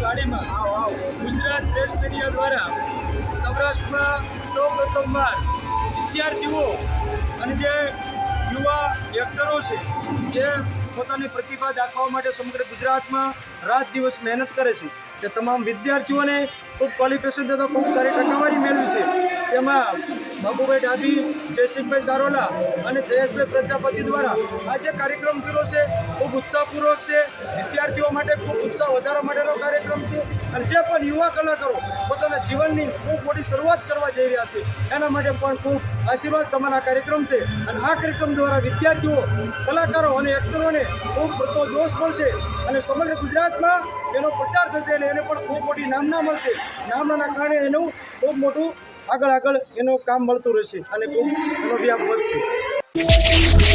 સાહેબની વાણીમાં Gujarat press media દ્વારા સૌરાષ્ટ્રમાં સૌ પ્રથમવાર વિદ્યાર્થીઓ અને જે યુવા એક્ટરો છે, જે પોતાની પ્રતિભા દાખવા માટે સમગ્ર ગુજરાતમાં રાત દિવસ મહેનત કરે છે, તે તમામ વિદ્યાર્થીઓને ખૂબ ક્વોલિફિકેશન તથા ખૂબ સારી ટકાવારી મેળવી છે. તેમાં બાબુભાઈ ડાભી, જયસિંહભાઈ સારોલા અને જયેશભાઈ પ્રજાપતિ દ્વારા આ જે કાર્યક્રમ કર્યો છે. ખૂબ ઉત્સાહપૂર્વક છે. વિદ્યાર્થીઓ માટે ખૂબ ઉત્સાહ વધારવા માટેનો કાર્યક્રમ છે. અને જે પણ યુવા કલાકારો પોતાના જીવનની ખૂબ મોટી શરૂઆત કરવા જઈ રહ્યા છે, એના માટે પણ ખૂબ આશીર્વાદ સમાન આ કાર્યક્રમ છે. અને આ કાર્યક્રમ દ્વારા વિદ્યાર્થીઓ, કલાકારો અને એક્ટરોને ખૂબ મોટો જોશ મળશે અને સમગ્ર ગુજરાતમાં એનો પ્રચાર થશે અને એને પણ ખૂબ મોટી નામના મળશે. નામનાના કારણે એનું ખૂબ મોટું આગળ આગળ એનું કામ મળતું રહેશે અને ખૂબ એનો વ્યાપ વધશે.